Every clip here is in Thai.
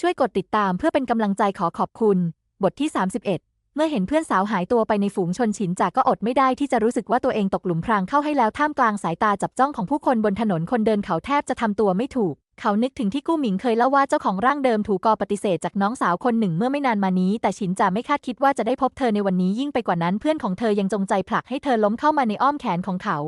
ช่วยกดติดตามเพื่อเป็นกำลังใจขอขอบคุณ บทที่ 31 เมื่อเห็นเพื่อนสาวหายตัวไปในฝูงชนฉินจากก็อดไม่ได้ที่จะรู้สึกว่าตัวเองตกหลุมพรางเข้าให้แล้วท่ามกลางสายตาจับจ้องของผู้คนบนถนนคนเดินเขาแทบจะทำตัวไม่ถูก เขานึกถึงที่กู้หมิงเคยเล่าว่าเจ้าของร่างเดิมถูกกอปฏิเสธจากน้องสาวคนหนึ่งเมื่อไม่นานมานี้ แต่ฉินจ่าไม่คาดคิดว่าจะได้พบเธอในวันนี้ยิ่งไปกว่านั้นเพื่อนของเธอยังจงใจผลักให้เธอล้มเข้ามาในอ้อมแขนของเขา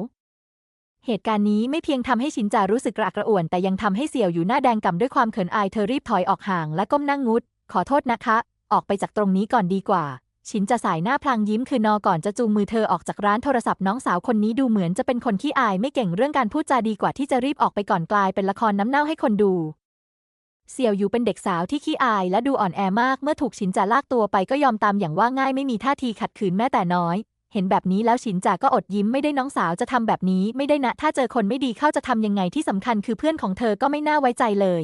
เหตุการณ์นี้ไม่เพียงทำให้ชินจารู้สึกกระอักกระอ่วน แต่ยังทำให้เสี่ยวอยู่หน้าแดงก่ำด้วยความเขินอายเธอรีบถอยออกห่างและก้มนั่งงุด ขอโทษนะคะ ออกไปจากตรงนี้ก่อนดีกว่า ชินจะสายหน้าพลางยิ้มคือนอก่อนจะจูงมือเธอออกจากร้านโทรศัพท์น้องสาวคนนี้ดูเหมือนจะเป็นคนขี้อายไม่เก่งเรื่องการพูดจาดีกว่าที่จะรีบออกไปก่อนกลายเป็นละครน้ำเน่าให้คนดูเสี่ยวอยู่เป็นเด็กสาวที่ขี้อายและดูอ่อนแอมากเมื่อถูกฉินจาลากตัวไปก็ยอมตามอย่างว่าง่ายไม่มีท่าทีขัดขืนแม้แต่น้อย เห็นแบบนี้แล้วฉินจาก็อดยิ้มไม่ได้น้องสาวจะทำแบบนี้ไม่ได้นะ ถ้าเจอคนไม่ดีเข้าจะทำยังไงที่สำคัญคือเพื่อนของเธอก็ไม่น่าไว้ใจเลย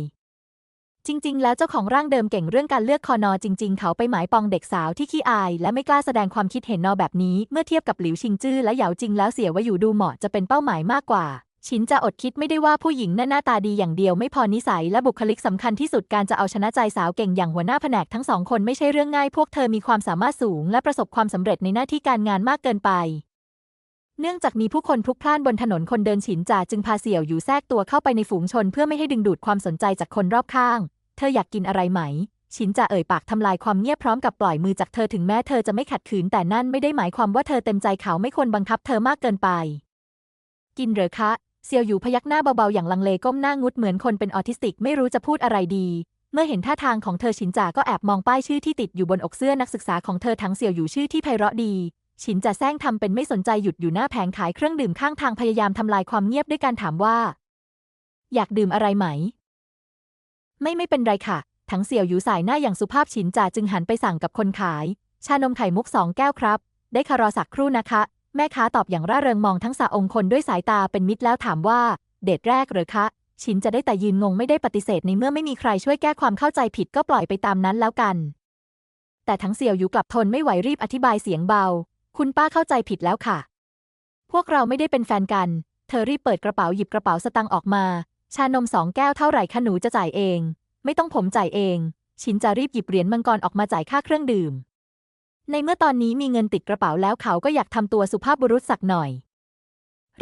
จริง ๆ แล้วเจ้าของร่างเดิมเก่งเรื่องการเลือกคอนอจริง ๆ เขาไปหมายปองเด็กสาวที่ขี้อาย และไม่กล้าแสดงความคิดเห็นนอแบบนี้ เมื่อเทียบกับหลิวชิงจื้อและเหยาจริงแล้วเสียว่าอยู่ดูเหมาะจะเป็นเป้าหมายมากกว่า ชินจะอดคิดไม่ได้ว่าผู้หญิงน่ะหน้าตาดีอย่างเดียวไม่พอนิสัยและบุคลิกสำคัญที่สุดการจะเอาชนะใจสาวเก่งอย่างหัวหน้าแผนกทั้งสองคนไม่ใช่เรื่องง่ายพวกเธอมีความสามารถสูงและประสบความสำเร็จในหน้าที่การงานมากเกินไป เนื่องจากมีผู้คนพลุกพล่านบนถนนคนเดินฉินจ่าจึงพาเสี่ยวอยู่แทรกตัวเข้าไปในฝูงชนเพื่อไม่ให้ดึงดูดความสนใจจากคนรอบข้าง เธออยากกินอะไรไหมฉินจ่าเอ่ยปากทำลายความเงียบพร้อมกับปล่อยมือจากเธอถึงแม้เธอจะไม่ขัดขืนแต่นั่นไม่ได้หมายความว่าเธอเต็มใจเขาไม่ควรบังคับเธอมากเกินไปกินเหรอคะ เซียวอยู่พยักหน้าเบาๆอย่างลังเลก้มหน้างุดเหมือนคนเป็นออทิสติกไม่รู้จะพูดอะไรดี เมื่อเห็นท่าทางของเธอฉินจ่าก็แอบมองป้ายชื่อที่ติดอยู่บนอกเสื้อนักศึกษาของเธอทั้งเซียวอยู่ชื่อที่ไพเราะดี ฉินจ่าแซงทำเป็นไม่สนใจหยุดอยู่หน้าแผงขายเครื่องดื่มข้างทางพยายามทำลายความเงียบด้วยการถามว่า อยากดื่มอะไรไหม ไม่ไม่เป็นไรค่ะทั้งเสี่ยวอยู่สายหน้าอย่างสุภาพฉินจ่าจึงหันไปสั่งกับคนขาย ชานมไข่มุกสองแก้วครับ ได้คารอสักครู่นะคะ แม่ค้าตอบอย่างร่าเริงมองทั้งสาองค์คนด้วยสายตาเป็นมิตรแล้วถามว่า เดทแรกหรือคะ ชินจะได้แต่ยืนงงไม่ได้ปฏิเสธในเมื่อไม่มีใครช่วยแก้ความเข้าใจผิดก็ปล่อยไปตามนั้นแล้วกัน แต่ทั้งเสี่ยวอยู่กลับทนไม่ไหวรีบอธิบายเสียงเบา คุณป้าเข้าใจผิดแล้วค่ะ พวกเราไม่ได้เป็นแฟนกัน เธอรีบเปิดกระเป๋าหยิบกระเป๋าสตังค์ออกมา ชานมสองแก้วเท่าไหร่คะหนูจะจ่ายเอง ไม่ต้องผมจ่ายเอง ชินจะรีบหยิบเหรียญมังกรออกมาจ่ายค่าเครื่องดื่ม ในเมื่อตอนนี้มีเงินติดกระเป๋าแล้วเขาก็อยากทำตัวสุภาพบุรุษสักหน่อย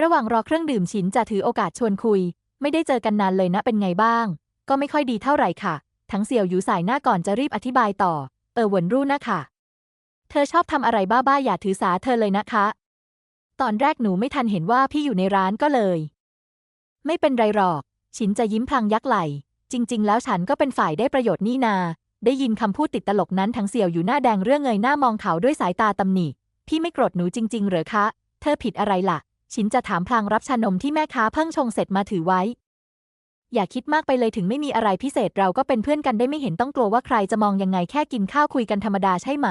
ระหว่างรอเครื่องดื่มชินจะถือโอกาสชวนคุย ไม่ได้เจอกันนานเลยนะเป็นไงบ้าง ก็ไม่ค่อยดีเท่าไหร่ค่ะ ทั้งเสี่ยวอยู่สายหน้าก่อนจะรีบอธิบายต่อ เออหวนรู้นะค่ะ เธอชอบทำอะไรบ้าๆอย่าถือสาเธอเลยนะคะ ตอนแรกหนูไม่ทันเห็นว่าพี่อยู่ในร้านก็เลย ไม่เป็นไรหรอกฉินจะยิ้มพลางยักไหล่จริง ๆ แล้วฉันก็เป็นฝ่ายได้ประโยชน์นี่นา ได้ยินคำพูดติดตลกนั้นทั้งเสี่ยวอยู่หน้าแดงเรื่องเงยหน้ามองเขาด้วยสายตาตำหนิ พี่ไม่โกรธหนูจริง ๆ เหรอคะ เธอผิดอะไรล่ะฉินจะถามพลางรับชานมที่แม่ค้าเพิ่งชงเสร็จมาถือไว้ อย่าคิดมากไปเลยถึงไม่มีอะไรพิเศษเราก็เป็นเพื่อนกันได้ไม่เห็นต้องกลัวว่าใครจะมองยังไงแค่กินข้าวคุยกันธรรมดาใช่ไหม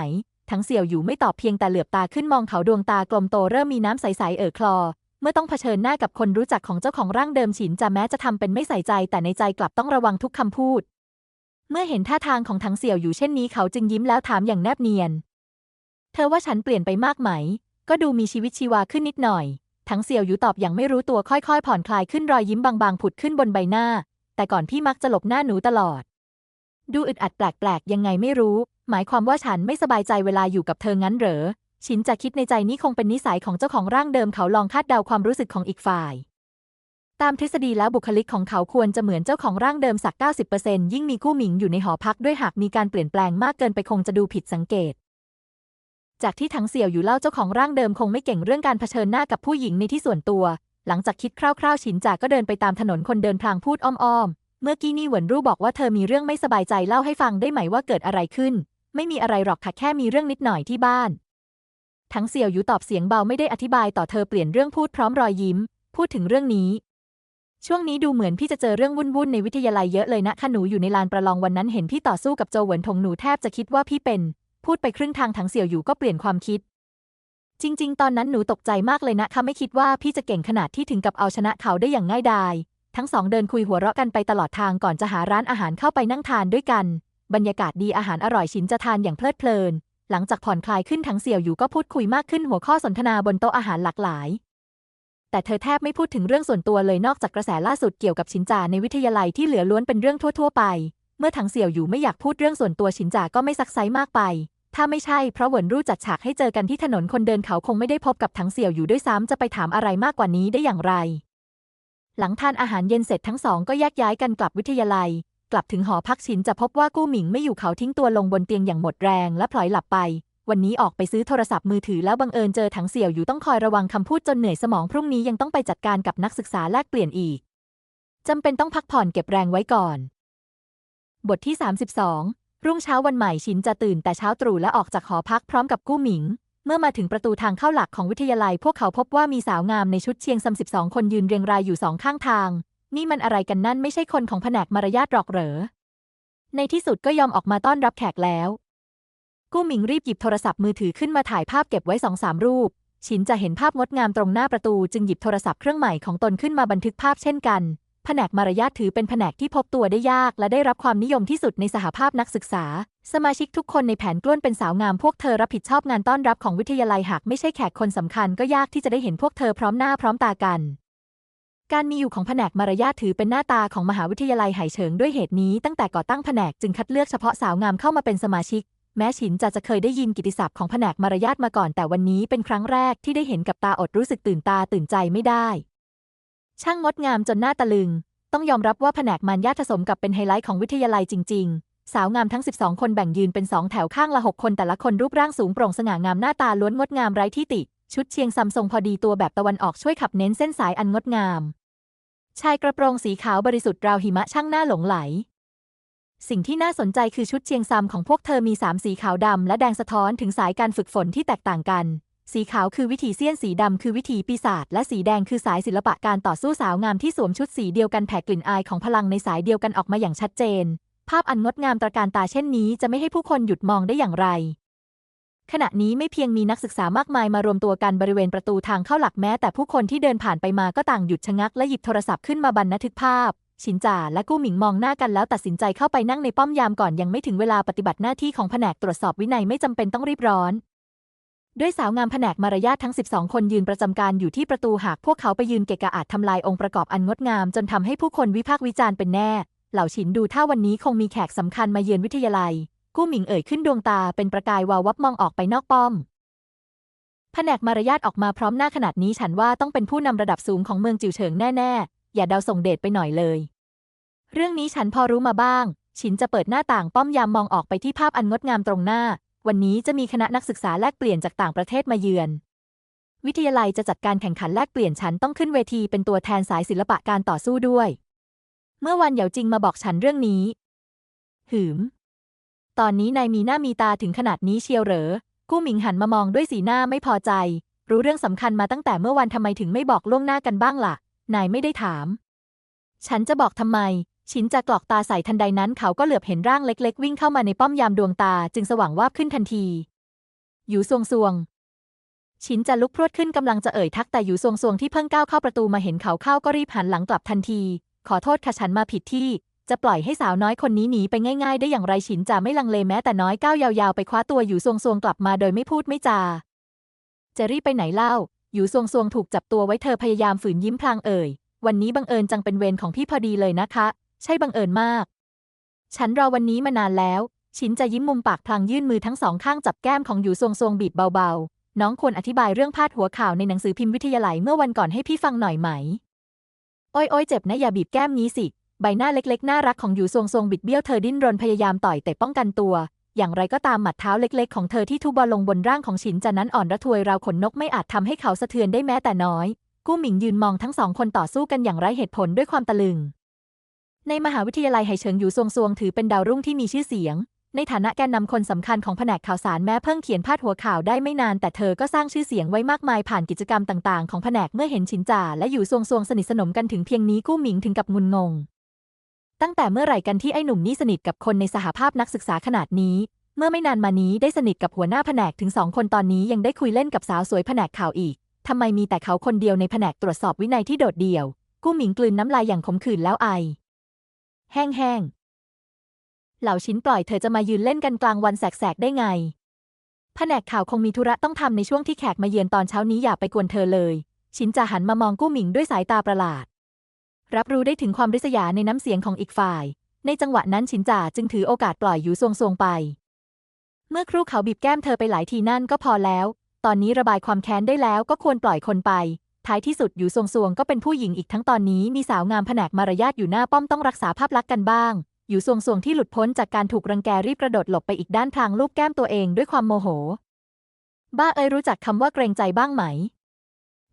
ทั้งเสี่ยวอยู่ไม่ตอบเพียงแต่เหลือบตาขึ้นมองเขาดวงตากลมโตเริ่มมีน้ำใสๆเอ่อคลอเมื่อต้องเผชิญหน้ากับคนรู้จักของเจ้าของร่างเดิมฉินจะแม้จะทำเป็นไม่ใส่ใจแต่ในใจกลับต้องระวังทุกคำพูด เมื่อเห็นท่าทางของทังเสี่ยวอยู่เช่นนี้เขาจึงยิ้มแล้วถามอย่างแนบเนียน เธอว่าฉันเปลี่ยนไปมากไหม ก็ดูมีชีวิตชีวาขึ้นนิดหน่อยทังเสี่ยวอยู่ตอบอย่างไม่รู้ตัวค่อยๆ ผ่อนคลายขึ้นรอยยิ้มบางๆ ผุดขึ้นบนใบหน้า แต่ก่อนพี่มักจะหลบหน้าหนูตลอด ดูอึดอัดแปลกๆ ยังไงไม่รู้ หมายความว่าฉันไม่สบายใจเวลาอยู่กับเธองั้นเหรอ ชินจะคิดในใจนี้คงเป็นนิสัยของเจ้าของร่างเดิมเขาลองคาดเดาความรู้สึกของอีกฝ่าย ตามทฤษฎีแล้วบุคลิกของเขาควรจะเหมือนเจ้าของร่างเดิมสัก 90%ยิ่งมีกู้หมิงอยู่ในหอพักด้วยหากมีการเปลี่ยนแปลงมากเกินไปคงจะดูผิดสังเกต จากที่ทั้งเสี่ยวอยู่เล่าเจ้าของร่างเดิมคงไม่เก่งเรื่องการเผชิญหน้ากับผู้หญิงในที่ส่วนตัว หลังจากคิดคร่าวๆฉินจาก็เดินไปตามถนนคนเดินพลางพูดอ้อมๆ เมื่อกี้นี่เหวินรู้บอกว่าเธอมีเรื่องไม่สบายใจเล่าให้ฟังได้ไหมว่าเกิดอะไรขึ้น ไม่มีอะไรหรอกค่ะแค่มีเรื่องนิดหน่อยที่บ้าน ทั้งเสี่ยวอยู่ตอบเสียงเบาไม่ได้อธิบายต่อเธอเปลี่ยนเรื่องพูดพร้อมรอยยิ้ม พูดถึงเรื่องนี้ ช่วงนี้ดูเหมือนพี่จะเจอเรื่องวุ่นๆในวิทยาลัยเยอะเลยนะคะหนูอยู่ในลานประลองวันนั้นเห็นพี่ต่อสู้กับโจเหวินทงหนูแทบจะคิดว่าพี่เป็น พูดไปครึ่งทางทั้งเสี่ยวอยู่ก็เปลี่ยนความคิด จริง ๆ ตอนนั้นหนูตกใจมากเลยนะคะไม่คิดว่าพี่จะเก่งขนาดที่ถึงกับเอาชนะเขาได้อย่างง่ายดายทั้งสองเดินคุยหัวเราะกันไปตลอดทางก่อนจะหาร้านอาหารเข้าไปนั่งทานด้วยกัน บรรยากาศดีอาหารอร่อยชินจะทานอย่างเพลิดเพลิน หลังจากผ่อนคลายขึ้นทั้งเสี่ยวอยู่ก็พูดคุยมากขึ้นหัวข้อสนทนาบนโต๊ะอาหารหลากหลาย แต่เธอแทบไม่พูดถึงเรื่องส่วนตัวเลยนอกจากกระแสล่าสุดเกี่ยวกับชินจาในวิทยาลัยที่เหลือล้วนเป็นเรื่องทั่ว ๆ ไป เมื่อถังเสี่ยวอยู่ไม่อยากพูดเรื่องส่วนตัวฉินจาก็ไม่ซักไซมากไป ถ้าไม่ใช่เพราะเหวินรู้จัดฉากให้เจอกันที่ถนนคนเดินเขาคงไม่ได้พบกับถังเสี่ยวอยู่ด้วยซ้ำจะไปถามอะไรมากกว่านี้ได้อย่างไร หลังทานอาหารเย็นเสร็จทั้งสองก็แยกย้ายกันกลับวิทยาลัย กลับถึงหอพักฉินจะพบว่ากู้หมิงไม่อยู่เขาทิ้งตัวลงบนเตียงอย่างหมดแรงและพลอยหลับไป วันนี้ออกไปซื้อโทรศัพท์มือถือแล้วบังเอิญเจอถังเสี่ยวอยู่ต้องคอยระวังคำพูดจนเหนื่อยสมองพรุ่งนี้ยังต้องไปจัดการกับนักศึกษาแลกเปลี่ยนอีกจำเป็นต้องพักผ่อนเก็บแรงไว้ก่อน บทที่ 32 รุ่งเช้าวันใหม่ชินจะตื่นแต่เช้าตรู่และออกจากหอพักพร้อมกับกู้หมิง เมื่อมาถึงประตูทางเข้าหลักของวิทยาลัย พวกเขาพบว่ามีสาวงามในชุดเชียงซำสิบสองคนยืนเรียงรายอยู่สองข้างทาง นี่มันอะไรกันนั่นไม่ใช่คนของแผนกมารยาทหรอกเหรอ ในที่สุดก็ยอมออกมาต้อนรับแขกแล้ว กู้หมิงรีบหยิบโทรศัพท์มือถือขึ้นมาถ่ายภาพเก็บไว้สองสามรูป ชินจะเห็นภาพงดงามตรงหน้าประตูจึงหยิบโทรศัพท์เครื่องใหม่ของตนขึ้นมาบันทึกภาพเช่นกัน แผนกมารยาทถือเป็นแผนกที่พบตัวได้ยาก และได้รับความนิยมที่สุดในสหภาพนักศึกษา สมาชิกทุกคนในแผนกล้วนเป็นสาวงามพวกเธอรับผิดชอบงานต้อนรับของวิทยาลัยหากไม่ใช่แขกคนสำคัญก็ยากที่จะได้เห็นพวกเธอพร้อมหน้าพร้อมตากันการมีอยู่ของแผนกมารยาทถือเป็นหน้าตาของมหาวิทยาลัยไหเฉิงด้วยเหตุนี้ตั้งแต่ก่อตั้งแผนกจึงคัดเลือกเฉพาะสาวงามเข้ามาเป็นสมาชิก แม้ฉินจะจะเคยได้ยินกิติศัพท์ของแผนกมารยาทมาก่อนแต่วันนี้เป็นครั้งแรกที่ได้เห็นกับตาอดรู้สึกตื่นตาตื่นใจไม่ได้ ช่างงดงามจนหน้าตะลึง ต้องยอมรับว่าแผนกมารยาทผสมกับเป็นไฮไลท์ของวิทยาลัยจริง ๆ สาวงามทั้ง 12 คนแบ่งยืนเป็นสองแถวข้างละ6คนแต่ละคนรูปร่างสูงโปร่งสง่างามหน้าตาล้วนงดงามไร้ที่ติ ชุดเชียงซำทรงพอดีตัวแบบตะวันออกช่วยขับเน้นเส้นสายอันงดงาม ชายกระโปรงสีขาวบริสุทธิ์ราวหิมะช่างหน้าหลงไหล สิ่งที่น่าสนใจคือชุดเชียงซำของพวกเธอมีสามสีขาวดำและแดงสะท้อนถึงสายการฝึกฝนที่แตกต่างกัน สีขาวคือวิถีเสี้ยนสีดำคือวิถีปีศาจและสีแดงคือสายศิลปะการต่อสู้สาวงามที่สวมชุดสีเดียวกันแผ่กลิ่นอายของพลังในสายเดียวกันออกมาอย่างชัดเจน ภาพอันงดงามตระการตาเช่นนี้จะไม่ให้ผู้คนหยุดมองได้อย่างไรขณะนี้ไม่เพียงมีนักศึกษามากมายมารวมตัวกันบริเวณประตูทางเข้าหลักแม้แต่ผู้คนที่เดินผ่านไปมาก็ต่างหยุดชะงักและหยิบโทรศัพท์ขึ้นมาบันทึกภาพ ชินจ่าและกู้หมิงมองหน้ากันแล้วตัดสินใจเข้าไปนั่งในป้อมยามก่อนยังไม่ถึงเวลาปฏิบัติหน้าที่ของแผนกตรวจสอบวินัยไม่จำเป็นต้องรีบร้อน ด้วยสาวงามแผนกมารยาททั้ง 12 คนยืนประจำการอยู่ที่ประตูหากพวกเขาไปยืนเกะกะอาจทำลายองค์ประกอบอันงดงาม จนทำให้ผู้คนวิพากษ์วิจารณ์เป็นแน่ เหล่าฉินดูถ้าวันนี้คงมีแขกสำคัญมาเยือนวิทยาลัย กู้หมิงเอ่ยขึ้นดวงตาเป็นประกายวาววับมองออกไปนอกป้อมแผนกมารยาทออกมาพร้อมหน้าขนาดนี้ฉันว่าต้องเป็นผู้นำระดับสูงของเมืองจิวเฉิงแน่ ๆ อย่าเดาส่งเดชไปหน่อยเลย เรื่องนี้ฉันพอรู้มาบ้าง ฉินจะเปิดหน้าต่างป้อมยามมองออกไปที่ภาพอันงดงามตรงหน้า วันนี้จะมีคณะนักศึกษาแลกเปลี่ยนจากต่างประเทศมาเยือน วิทยาลัยจะจัดการแข่งขันแลกเปลี่ยนฉันต้องขึ้นเวทีเป็นตัวแทนสายศิลปะการต่อสู้ด้วย เมื่อวันเหยาจริงมาบอกฉันเรื่องนี้ หืม ตอนนี้นายมีหน้ามีตาถึงขนาดนี้เชียวเหรอ กู้หมิงหันมามองด้วยสีหน้าไม่พอใจ รู้เรื่องสำคัญมาตั้งแต่เมื่อวันทำไมถึงไม่บอกล่วงหน้ากันบ้างล่ะ นายไม่ได้ถาม ฉันจะบอกทำไม ชินจะกรอกตาใส่ทันใดนั้นเขาก็เหลือบเห็นร่างเล็ก ๆ วิ่งเข้ามาในป้อมยามดวงตาจึงสว่างวาบขึ้นทันทีหยูซวงซวงชินจะลุกพรวดขึ้นกำลังจะเอ่ยทักแต่หยูซวงซวงที่เพิ่งก้าวเข้าประตูมาเห็นเขาเข้าก็รีบหันหลังกลับทันที ขอโทษค่ะฉันมาผิดที่ จะปล่อยให้สาวน้อยคนนี้หนีไปง่ายๆ ได้อย่างไรฉินจะไม่ลังเลแม้แต่น้อยก้าวยาวๆ ไปคว้าตัวหยูซวงซวงกลับมาโดยไม่พูดไม่จา จะรีบไปไหนเล่า หยูซวงซวงถูกจับตัวไว้เธอพยายามฝืนยิ้มพลางเอ่ย วันนี้บังเอิญจังเป็นเวรของพี่พอดีเลยนะคะ ใช่บังเอิญมาก ฉันรอวันนี้มานานแล้ว ชินจะยิ้มมุมปากพลางยื่นมือทั้งสองข้างจับแก้มของหยูซวงซวงบีบเบาๆ น้องควรอธิบายเรื่องพาดหัวข่าวในหนังสือพิมพ์วิทยาลัยเมื่อวันก่อนให้พี่ฟังหน่อยไหม โอ้ยโอ้ยเจ็บนะอย่าบีบแก้มนี้สิ ใบหน้าเล็กๆ น่ารักของหยูซวงซวงบิดเบี้ยวเธอดิ้นรนพยายามต่อยแต่ป้องกันตัว อย่างไรก็ตามหมัดเท้าเล็กๆ ของเธอที่ทุบอลลงบนร่างของฉินจะนั้นอ่อนระทวยราวขนนกไม่อาจทำให้เขาสะเทือนได้แม้แต่น้อย กู้หมิงยืนมองทั้งสองคนต่อสู้กันอย่างไร้เหตุผลด้วยความตะลึง ในมหาวิทยาลัยไหเฉิงหยูซวงซวงถือเป็นดาวรุ่งที่มีชื่อเสียง ในฐานะแกนนำคนสำคัญของแผนกข่าวสารแม้เพิ่งเขียนพาดหัวข่าวได้ไม่นาน แต่เธอก็สร้างชื่อเสียงไว้มากมายผ่านกิจกรรมต่างๆ ของแผนกเมื่อเห็นฉินจ่าและหยูซวงซวงสนิทสนมกันถึงเพียงนี้กู้หมิงถึงกับงุนงง ตั้งแต่เมื่อไหร่กันที่ไอ้หนุ่มนี่สนิทกับคนในสหภาพนักศึกษาขนาดนี้ เมื่อไม่นานมานี้ได้สนิทกับหัวหน้าแผนกถึงสองคนตอนนี้ยังได้คุยเล่นกับสาวสวยแผนกข่าวอีกทำไมมีแต่เขาคนเดียวในแผนกตรวจสอบวินัยที่โดดเดี่ยว กู้หมิงกลืนน้ำลายอย่างขมขื่นแล้วไอ แห้งๆ เหล่าชิ้นปล่อยเธอจะมายืนเล่นกันกลางวันแสกๆได้ไง แผนกข่าวคงมีธุระต้องทำในช่วงที่แขกมาเยือนตอนเช้านี้อย่าไปกวนเธอเลย ชินจะหันมามองกู้หมิงด้วยสายตาประหลาด รับรู้ได้ถึงความริษยาในน้ำเสียงของอีกฝ่าย ในจังหวะนั้นฉินจ่าจึงถือโอกาสปล่อยหยูซวงซวงไป เมื่อครู่เขาบีบแก้มเธอไปหลายทีนั่นก็พอแล้ว ตอนนี้ระบายความแค้นได้แล้วก็ควรปล่อยคนไป ท้ายที่สุดหยูซวงซวงก็เป็นผู้หญิงอีกทั้งตอนนี้มีสาวงามแผนกมารยาทอยู่หน้าป้อมต้องรักษาภาพลักษณ์กันบ้างหยูซวงซวงที่หลุดพ้นจากการถูกรังแกรีบกระโดดหลบไปอีกด้านพลางลูบแก้มตัวเองด้วยความโมโห บ้าเอ้ยรู้จักคำว่าเกรงใจบ้างไหม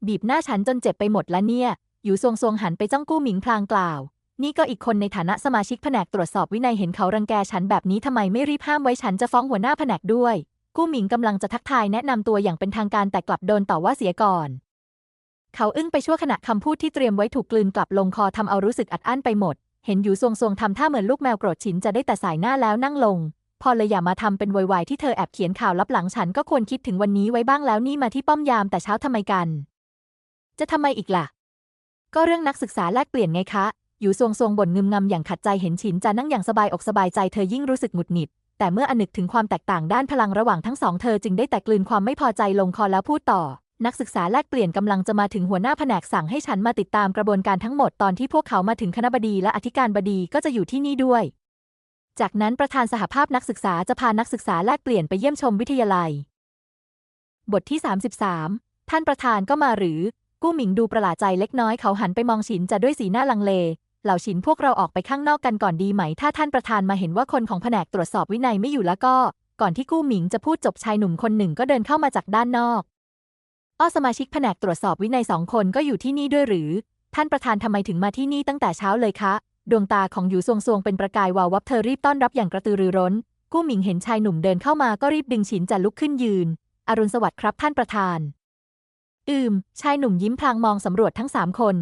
บีบหน้าฉันจนเจ็บไปหมดแล้วเนี่ย หยูซวงซวงหันไปจ้องกู้หมิงพลางกล่าว นี่ก็อีกคนในฐานะสมาชิกแผนกตรวจสอบวินัยเห็นเขารังแกฉันแบบนี้ทำไมไม่รีบห้ามไว้ฉันจะฟ้องหัวหน้าแผนกด้วย กู้หมิงกำลังจะทักทายแนะนำตัวอย่างเป็นทางการแต่กลับโดนต่อว่าเสียก่อน เขาอึ้งไปชั่วขณะคำพูดที่เตรียมไว้ถูกกลืนกลับลงคอทำเอารู้สึกอัดอั้นไปหมด เห็นหยูซวงซวงทำท่าเหมือนลูกแมวโกรธฉินจะได้แต่สายหน้าแล้วนั่งลงพอเลยอย่ามาทำเป็นวยวายที่เธอแอบเขียนข่าวลับหลังฉันก็ควรคิดถึงวันนี้ไว้บ้างแล้วนี่มาที่ป้อมยามแต่เช้าทำไมกัน จะทำไมอีกล่ะ ก็เรื่องนักศึกษาแลกเปลี่ยนไงคะหยูซวงซวงบ่นงึมงำอย่างขัดใจเห็นฉินจะนั่งอย่างสบายอกสบายใจเธอยิ่งรู้สึกหงุดหงิด แต่เมื่ออนึกถึงความแตกต่างด้านพลังระหว่างทั้งสองเธอจึงได้แต่กลืนความไม่พอใจลงคอแล้วพูดต่อ นักศึกษาแลกเปลี่ยนกำลังจะมาถึงหัวหน้าแผนกสั่งให้ฉันมาติดตามกระบวนการทั้งหมดตอนที่พวกเขามาถึงคณะบดีและอธิการบดีก็จะอยู่ที่นี่ด้วย จากนั้นประธานสหภาพนักศึกษาจะพานักศึกษาแลกเปลี่ยนไปเยี่ยมชมวิทยาลัย บทที่ 33 ท่านประธานก็มาหรือ กู้หมิงดูประหลาดใจเล็กน้อยเขาหันไปมองฉินจะด้วยสีหน้าลังเล เหล่าฉินพวกเราออกไปข้างนอกกันก่อนดีไหม ถ้าท่านประธานมาเห็นว่าคนของแผนกตรวจสอบวินัยไม่อยู่แล้วก็ ก่อนที่กู้หมิงจะพูดจบชายหนุ่มคนหนึ่งก็เดินเข้ามาจากด้านนอก อ้อสมาชิกแผนกตรวจสอบวินัยสองคนก็อยู่ที่นี่ด้วยหรือ ท่านประธานทำไมถึงมาที่นี่ตั้งแต่เช้าเลยคะ ดวงตาของหยูซวงซวงเป็นประกายวาววับเธอรีบต้อนรับอย่างกระตือรือร้น กู้หมิงเห็นชายหนุ่มเดินเข้ามาก็รีบดึงฉินจะลุกขึ้นยืน อรุณสวัสดิ์ครับท่านประธาน อืม ชายหนุ่มยิ้มพลางมองสำรวจทั้งสามคน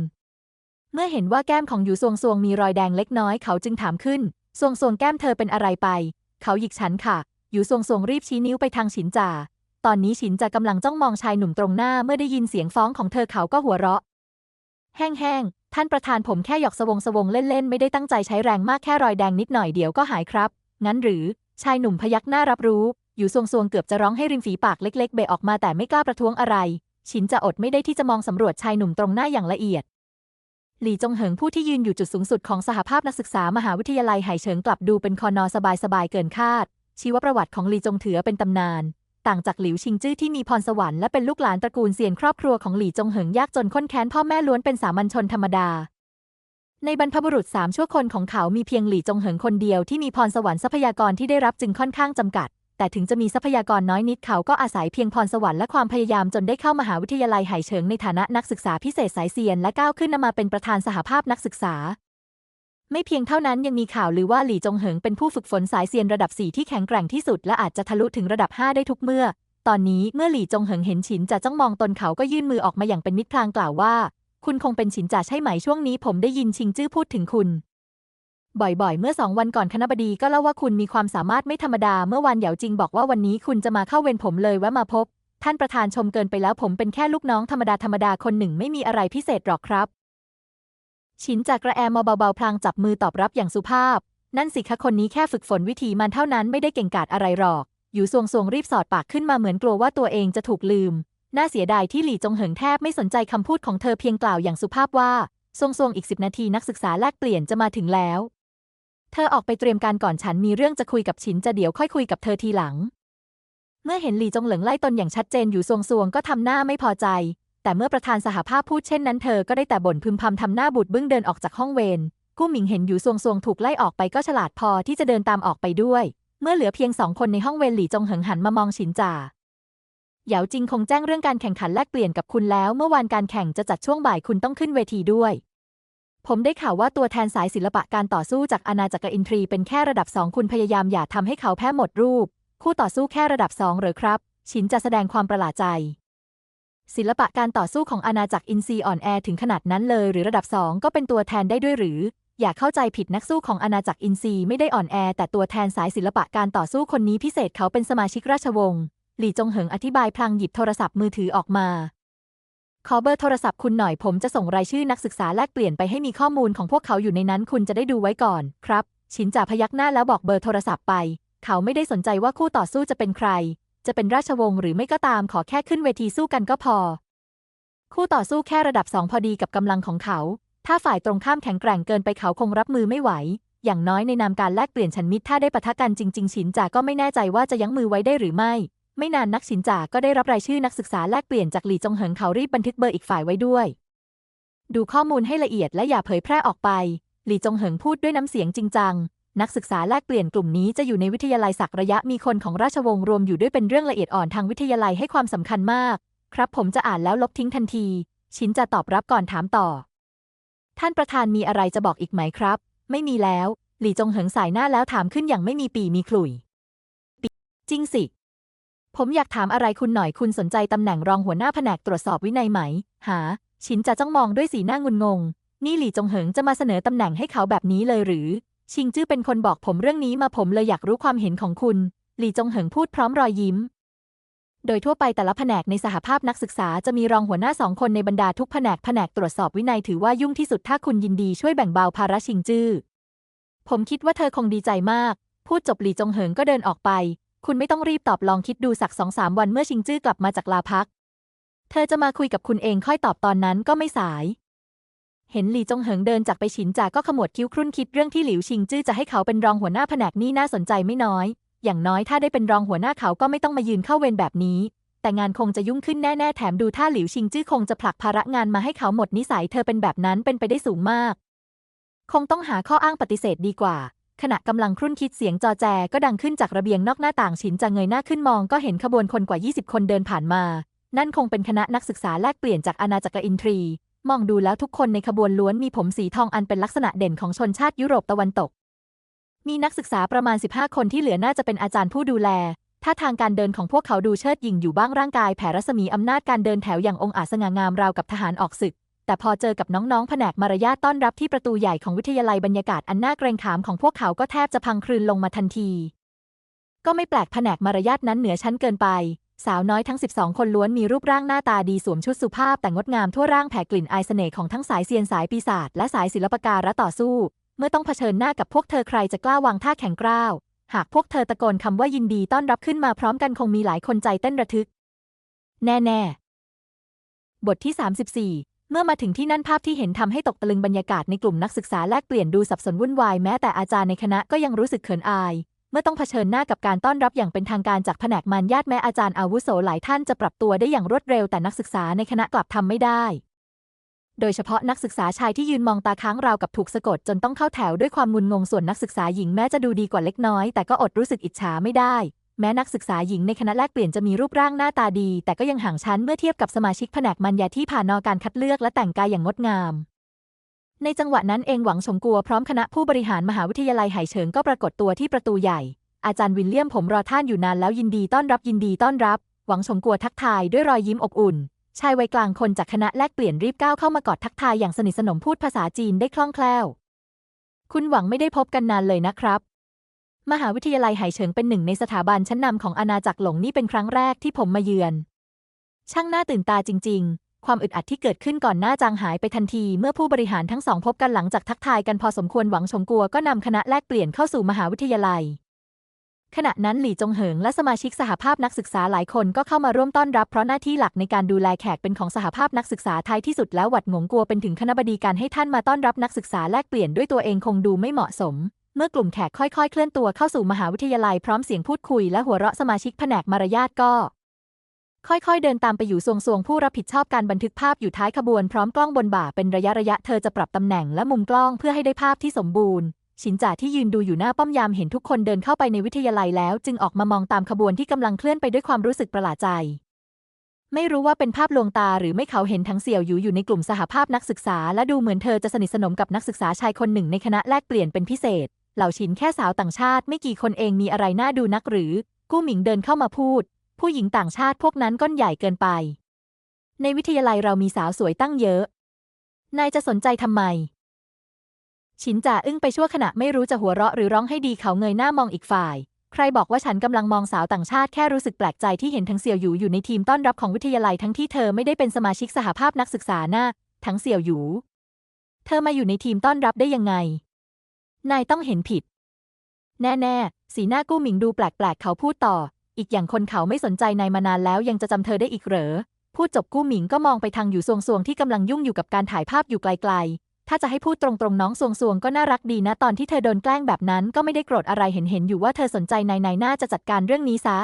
เมื่อเห็นว่าแก้มของหยูซวงซวงมีรอยแดงเล็กน้อยเขาจึงถามขึ้นซวงซวงแก้มเธอเป็นอะไรไป เขาหยิกฉันค่ะหยูซวงซวงรีบชี้นิ้วไปทางฉินจ่า ตอนนี้ฉินจ่ากำลังจ้องมองชายหนุ่มตรงหน้าเมื่อได้ยินเสียงฟ้องของเธอเขาก็หัวเราะ แห้งๆ ท่านประธานผมแค่หยอกสวงสวงเล่นๆ ไม่ได้ตั้งใจใช้แรงมากแค่รอยแดงนิดหน่อยเดี๋ยวก็หายครับ งั้นหรือ ชายหนุ่มพยักหน้ารับรู้ อยู่ซวงซวงเกือบจะร้องให้ริมฝีปากเล็ก ๆ เบะออกมาแต่ไม่กล้าประท้วงอะไร ฉินจะอดไม่ได้ที่จะมองสำรวจชายหนุ่มตรงหน้าอย่างละเอียด หลี่จงเหิงผู้ที่ยืนอยู่จุดสูงสุดของสหภาพนักศึกษามหาวิทยาลัยไหเฉิงกลับดูเป็นคอนอสบายๆเกินคาด ชีวประวัติของหลี่จงถือเป็นตำนาน ต่างจากหลิวชิงจื้อที่มีพรสวรรค์และเป็นลูกหลานตระกูลเซียนครอบครัวของหลี่จงเหิงยากจนข้นแค้นพ่อแม่ล้วนเป็นสามัญชนธรรมดา ในบรรพบุรุษสามชั่วคนของเขามีเพียงหลี่จงเหิงคนเดียวที่มีพรสวรรค์ทรัพยากรที่ได้รับจึงค่อนข้างจำกัด แต่ถึงจะมีทรัพยากรน้อยนิดเขาก็อาศัยเพียงพรสวรรค์และความพยายามจนได้เข้ามหาวิทยาลัยไหเฉิงในฐานะนักศึกษาพิเศษสายเซียนและก้าวขึ้นมาเป็นประธานสหภาพนักศึกษา ไม่เพียงเท่านั้นยังมีข่าวลือว่าหลี่จงเหิงเป็นผู้ฝึกฝนสายเซียนระดับ 4 ที่แข็งแกร่งที่สุดและอาจจะทะลุถึงระดับ 5 ได้ทุกเมื่อ ตอนนี้เมื่อหลี่จงเหิงเห็นฉินจะจ้องมองตนเขาก็ยื่นมือออกมาอย่างเป็นมิตรพลางกล่าวว่า คุณคงเป็นฉินจ่าใช่ไหมช่วงนี้ ผมได้ยินชิงจื้อพูดถึงคุณ บ่อยๆ เมื่อสองวันก่อนคณบดีก็เล่าว่าคุณมีความสามารถไม่ธรรมดา เมื่อวันเหยาจริงบอกว่าวันนี้คุณจะมาเข้าเวรผมเลยแวะมาพบ ท่านประธานชมเกินไปแล้วผมเป็นแค่ลูกน้องธรรมดาธรรมดาคนหนึ่งไม่มีอะไรพิเศษหรอกครับ ชินจากกระแอมมาเบาๆพลางจับมือตอบรับอย่างสุภาพ นั่นสิคะคนนี้แค่ฝึกฝนวิธีมันเท่านั้นไม่ได้เก่งกาจอะไรหรอก อยู่ซวงซวงรีบสอดปากขึ้นมาเหมือนกลัวว่าตัวเองจะถูกลืม น่าเสียดายที่หลี่จงเหิงแทบไม่สนใจคำพูดของเธอเพียงกล่าวอย่างสุภาพว่าซวงซวงอีกสิบนาทีนักศึกษาแลกเปลี่ยนจะมาถึงแล้ว เธอออกไปเตรียมการก่อนฉันมีเรื่องจะคุยกับฉินจะเดี๋ยวค่อยคุยกับเธอทีหลัง เมื่อเห็นหลี่จงเหลิงไล่ตนอย่างชัดเจนอยู่ซวงซวงก็ทำหน้าไม่พอใจ แต่เมื่อประธานสหภาพพูดเช่นนั้นเธอก็ได้แต่บ่นพึมพำทำหน้าบูดบึ้งเดินออกจากห้องเวรกู้หมิงเห็นอยู่ซวงซวงถูกไล่ออกไปก็ฉลาดพอที่จะเดินตามออกไปด้วย เมื่อเหลือเพียงสองคนในห้องเวรหลี่จงเหิงหันมามองฉินจ่าเหยาจิงคงแจ้งเรื่องการแข่งขันแลกเปลี่ยนกับคุณแล้ว เมื่อวานการแข่งจะจัดช่วงบ่ายคุณต้องขึ้นเวทีด้วย ผมได้ข่าวว่าตัวแทนสายศิลปะการต่อสู้จากอาณาจักรอินทรีเป็นแค่ระดับสองคุณพยายามอย่าทำให้เขาแพ้หมดรูป คู่ต่อสู้แค่ระดับสองหรือครับฉินจะแสดงความประหลาดใจ ศิลปะการต่อสู้ของอาณาจักรอินซีอ่อนแอถึงขนาดนั้นเลย หรือระดับสองก็เป็นตัวแทนได้ด้วยหรือ อย่าเข้าใจผิดนักสู้ของอาณาจักรอินซีไม่ได้อ่อนแอ แต่ตัวแทนสายศิลปะการต่อสู้คนนี้พิเศษเขาเป็นสมาชิกราชวงศ์หลี่จงเหิงอธิบายพลางหยิบโทรศัพท์มือถือออกมา ขอเบอร์โทรศัพท์คุณหน่อยผมจะส่งรายชื่อนักศึกษาแลกเปลี่ยนไปให้มีข้อมูลของพวกเขาอยู่ในนั้นคุณจะได้ดูไว้ก่อน ครับ ชินจ่าพยักหน้าแล้วบอกเบอร์โทรศัพท์ไป เขาไม่ได้สนใจว่าคู่ต่อสู้จะเป็นใคร จะเป็นราชวงศ์หรือไม่ก็ตามขอแค่ขึ้นเวทีสู้กันก็พอ คู่ต่อสู้แค่ระดับสองพอดีกับกำลังของเขา ถ้าฝ่ายตรงข้ามแข็งแกร่งเกินไปเขาคงรับมือไม่ไหว อย่างน้อยในนามการแลกเปลี่ยนฉันมิตรถ้าได้ปะทะกันจริงๆฉินจ่าก็ไม่แน่ใจว่าจะยั้งมือไว้ได้หรือไม่ ไม่นานนักฉินจาก็ได้รับรายชื่อนักศึกษาแลกเปลี่ยนจากหลี่จงเหิงเขารีบบันทึกเบอร์อีกฝ่ายไว้ด้วย ดูข้อมูลให้ละเอียดและอย่าเผยแพร่ออกไป หลี่จงเหิงพูดด้วยน้ำเสียงจริงจัง นักศึกษาแลกเปลี่ยนกลุ่มนี้จะอยู่ในวิทยาลัยศักระยะมีคนของราชวงศ์รวมอยู่ด้วยเป็นเรื่องละเอียดอ่อนทางวิทยาลัยให้ความสำคัญมาก ครับผมจะอ่านแล้วลบทิ้งทันที ชินจะตอบรับก่อนถามต่อ ท่านประธานมีอะไรจะบอกอีกไหมครับ ไม่มีแล้ว หลี่จงเหิงสายหน้าแล้วถามขึ้นอย่างไม่มีปีมีขลุ่ยจริงสิ ผมอยากถามอะไรคุณหน่อยคุณสนใจตำแหน่งรองหัวหน้าแผนกตรวจสอบวินัยไหม หา ชินจะจ้องมองด้วยสีหน้างุนงง นี่หลี่จงเหิงจะมาเสนอตำแหน่งให้เขาแบบนี้เลยหรือ ชิงจื้อเป็นคนบอกผมเรื่องนี้มาผมเลยอยากรู้ความเห็นของคุณ หลี่จงเหิงพูดพร้อมรอยยิ้ม โดยทั่วไปแต่ละแผนกในสหภาพนักศึกษาจะมีรองหัวหน้าสองคนในบรรดาทุกแผนกแผนกตรวจสอบวินัยถือว่ายุ่งที่สุดถ้าคุณยินดีช่วยแบ่งเบาภาระชิงจื้อผมคิดว่าเธอคงดีใจมาก พูดจบหลี่จงเหิงก็เดินออกไป คุณไม่ต้องรีบตอบลองคิดดูสักสองสามวันเมื่อชิงจื้อกลับมาจากลาพัก เธอจะมาคุยกับคุณเองค่อยตอบตอนนั้นก็ไม่สาย เห็นหลี่จงเหิงเดินจากไปฉินจาก็ขมวดคิ้วครุ่นคิดเรื่องที่หลิวชิงจื้อจะให้เขาเป็นรองหัวหน้าแผนกนี่น่าสนใจไม่น้อย อย่างน้อยถ้าได้เป็นรองหัวหน้าเขาก็ไม่ต้องมายืนเข้าเวรแบบนี้ แต่งานคงจะยุ่งขึ้นแน่ๆแถมดูท่าหลิวชิงจื้อคงจะผลักภาระงานมาให้เขาหมดนิสัยเธอเป็นแบบนั้นเป็นไปได้สูงมาก คงต้องหาข้ออ้างปฏิเสธดีกว่า ขณะกำลังครุ่นคิดเสียงจอแจก็ดังขึ้นจากระเบียงนอกหน้าต่างฉินจะเงยหน้าขึ้นมองก็เห็นขบวนคนกว่า 20 คนเดินผ่านมา นั่นคงเป็นคณะนักศึกษาแลกเปลี่ยนจากอาณาจักรอินทรี มองดูแล้วทุกคนในขบวนล้วนมีผมสีทองอันเป็นลักษณะเด่นของชนชาติยุโรปตะวันตก มีนักศึกษาประมาณ 15 คนที่เหลือน่าจะเป็นอาจารย์ผู้ดูแลท่าทางการเดินของพวกเขาดูเชิดหยิ่งอยู่บ้างร่างกายแผ่รัศมีอำนาจการเดินแถวอย่างองอาจสง่างามราวกับทหารออกศึก แต่พอเจอกับน้องๆ แผนกมารยาทต้อนรับที่ประตูใหญ่ของวิทยาลัยบรรยากาศอันน่าเกรงขามของพวกเขาก็แทบจะพังคลืนลงมาทันที ก็ไม่แปลกแผนกมารยาทนั้นเหนือชั้นเกินไป สาวน้อยทั้ง 12 คนล้วนมีรูปร่างหน้าตาดีสวมชุดสุภาพแต่งดงามทั่วร่างแผ่กลิ่นอายเสน่ห์ของทั้งสายเซียนสายปีศาจและสายศิลปการะต่อสู้ เมื่อต้องเผชิญหน้ากับพวกเธอใครจะกล้าวางท่าแข็งกร้าวหากพวกเธอตะโกนคำว่ายินดีต้อนรับขึ้นมาพร้อมกันคงมีหลายคนใจเต้นระทึก แน่ ๆ บทที่ 34 เมื่อมาถึงที่นั่นภาพที่เห็นทำให้ตกตะลึงบรรยากาศในกลุ่มนักศึกษาแลกเปลี่ยนดูสับสนวุ่นวายแม้แต่อาจารย์ในคณะก็ยังรู้สึกเขินอาย เมื่อต้องเผชิญหน้ากับการต้อนรับอย่างเป็นทางการจากแผนกมารยาทแม้อาจารย์อาวุโสหลายท่านจะปรับตัวได้อย่างรวดเร็วแต่นักศึกษาในคณะกลับทำไม่ได้ โดยเฉพาะนักศึกษาชายที่ยืนมองตาค้างราวกับถูกสะกดจนต้องเข้าแถวด้วยความงุนงงส่วนนักศึกษาหญิงแม้จะดูดีกว่าเล็กน้อยแต่ก็อดรู้สึกอิจฉาไม่ได้ แม้นักศึกษาหญิงในคณะแลกเปลี่ยนจะมีรูปร่างหน้าตาดี แต่ก็ยังห่างชั้นเมื่อเทียบกับสมาชิกแผนกมัญญาที่ผ่านนอการคัดเลือกและแต่งกายอย่างงดงาม ในจังหวะนั้นเองหวังชงกัวพร้อมคณะผู้บริหารมหาวิทยาลัยไหเฉิงก็ปรากฏตัวที่ประตูใหญ่ อาจารย์วิลเลียมผมรอท่านอยู่นานแล้วยินดีต้อนรับยินดีต้อนรับ หวังชงกัวทักทายด้วยรอยยิ้มอบอุ่นชายวัยกลางคนจากคณะแลกเปลี่ยนรีบก้าวเข้ามากอดทักทายอย่างสนิทสนมพูดภาษาจีนได้คล่องแคล่ว คุณหวังไม่ได้พบกันนานเลยนะครับ มหาวิทยาลัยไหเฉิงเป็นหนึ่งในสถาบันชั้นนำของอาณาจักรหลงนี่เป็นครั้งแรกที่ผมมาเยือน ช่างน่าตื่นตาจริง ๆ ความอึดอัดที่เกิดขึ้นก่อนหน้าจางหายไปทันที เมื่อผู้บริหารทั้งสองพบกันหลังจากทักทายกันพอสมควรหวังชงกัวก็นำคณะแลกเปลี่ยนเข้าสู่มหาวิทยาลัย ขณะนั้นหลี่จงเหิงและสมาชิกสหภาพนักศึกษาหลายคนก็เข้ามาร่วมต้อนรับเพราะหน้าที่หลักในการดูแลแขกเป็นของสหภาพนักศึกษาไทยที่สุดแล้วหวัดหงงกัวเป็นถึงคณบดีการให้ท่านมาต้อนรับนักศึกษาแลกเปลี่ยนด้วยตัวเองคงดูไม่เหมาะสม เมื่อกลุ่มแขกค่อยๆ เคลื่อนตัวเข้าสู่มหาวิทยาลัยพร้อมเสียงพูดคุยและหัวเราะสมาชิกแผนกมารยาทก็ ค่อยๆ เดินตามไปอยู่ทรวงทรงผู้รับผิดชอบการบันทึกภาพอยู่ท้ายขบวนพร้อมกล้องบนบ่าเป็นระยะระยะเธอจะปรับตำแหน่งและมุมกล้องเพื่อให้ได้ภาพที่สมบูรณ์ ชินจ่าที่ยืนดูอยู่หน้าป้อมยามเห็นทุกคนเดินเข้าไปในวิทยาลัยแล้ว จึงออกมามองตามขบวนที่กำลังเคลื่อนไปด้วยความรู้สึกประหลาดใจ ไม่รู้ว่าเป็นภาพลวงตาหรือไม่เขาเห็นทั้งเสี่ยวอยู่อยู่ในกลุ่มสหภาพนักศึกษา และดูเหมือนเธอจะสนิทสนมกับนักศึกษาชายคนหนึ่งในคณะแลกเปลี่ยนเป็นพิเศษ เหล่าชินแค่สาวต่างชาติไม่กี่คนเองมีอะไรน่าดูนักหรือ กู้หมิงเดินเข้ามาพูด ผู้หญิงต่างชาติพวกนั้นก้นใหญ่เกินไป ในวิทยาลัยเรามีสาวสวยตั้งเยอะ นายจะสนใจทำไม ฉินจ่าอึ้งไปชั่วขณะไม่รู้จะหัวเราะหรือร้องให้ดีเขาเงยหน้ามองอีกฝ่าย ใครบอกว่าฉันกำลังมองสาวต่างชาติแค่รู้สึกแปลกใจที่เห็นทั้งเสี่ยวหยูอยู่ในทีมต้อนรับของวิทยาลัยทั้งที่เธอไม่ได้เป็นสมาชิกสหภาพนักศึกษาหน้าทั้งเสี่ยวหยู เธอมาอยู่ในทีมต้อนรับได้ยังไง นายต้องเห็นผิด แน่ๆ สีหน้ากู้หมิงดูแปลกๆ เขาพูดต่อ อีกอย่างคนเขาไม่สนใจนายมานานแล้วยังจะจำเธอได้อีกเหรอ พูดจบกู้หมิงก็มองไปทางอยู่ซวงซวงๆที่กำลังยุ่งอยู่กับการถ่ายภาพอยู่ไกลๆ ถ้าจะให้พูดตรงๆ น้องสวงสวงก็น่ารักดีนะตอนที่เธอโดนแกล้งแบบนั้นก็ไม่ได้โกรธอะไรเห็นเห็นอยู่ว่าเธอสนใจนายนายน่าจะจัดการเรื่องนี้ซะ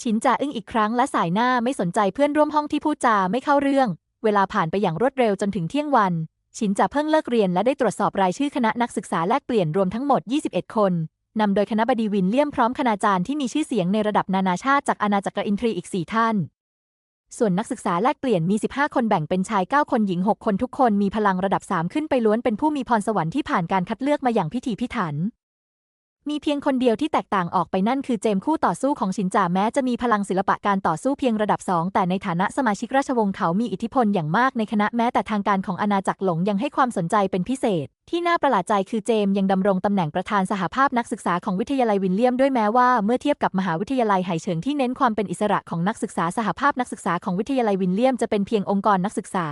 ชินจ่าอึ้งอีกครั้งและสายหน้าไม่สนใจเพื่อนร่วมห้องที่พูดจาไม่เข้าเรื่อง เวลาผ่านไปอย่างรวดเร็วจนถึงเที่ยงวัน ชินจะเพิ่งเลิกเรียนและได้ตรวจสอบรายชื่อคณะนักศึกษาแลกเปลี่ยนรวมทั้งหมด 21 คนนำโดยคณะบดีวินเลี่ยมพร้อมคณาจารย์ที่มีชื่อเสียงในระดับนานาชาติจากอาณาจักรอินทรีอีก 4 ท่าน ส่วนนักศึกษาแลกเปลี่ยนมี 15 คนแบ่งเป็นชาย 9 คนหญิง 6 คนทุกคนมีพลังระดับ 3 ขึ้นไปล้วนเป็นผู้มีพรสวรรค์ที่ผ่านการคัดเลือกมาอย่างพิถีพิถัน มีเพียงคนเดียวที่แตกต่างออกไปนั่นคือเจมส์คู่ต่อสู้ของชินจ่าแม้จะมีพลังศิลปะการต่อสู้เพียงระดับสองแต่ในฐานะสมาชิกราชวงศ์เขามีอิทธิพลอย่างมากในคณะแม้แต่ทางการของอาณาจักรหลงยังให้ความสนใจเป็นพิเศษ ที่น่าประหลาดใจคือเจมส์ยังดำรงตำแหน่งประธานสหภาพนักศึกษาของวิทยาลัยวินเลียมด้วยแม้ว่าเมื่อเทียบกับมหาวิทยาลัยไหเฉิงที่เน้นความเป็นอิสระของนักศึกษาสหภาพนักศึกษาของวิทยาลัยวินเลียมจะเป็นเพียงองค์กรนักศึกษา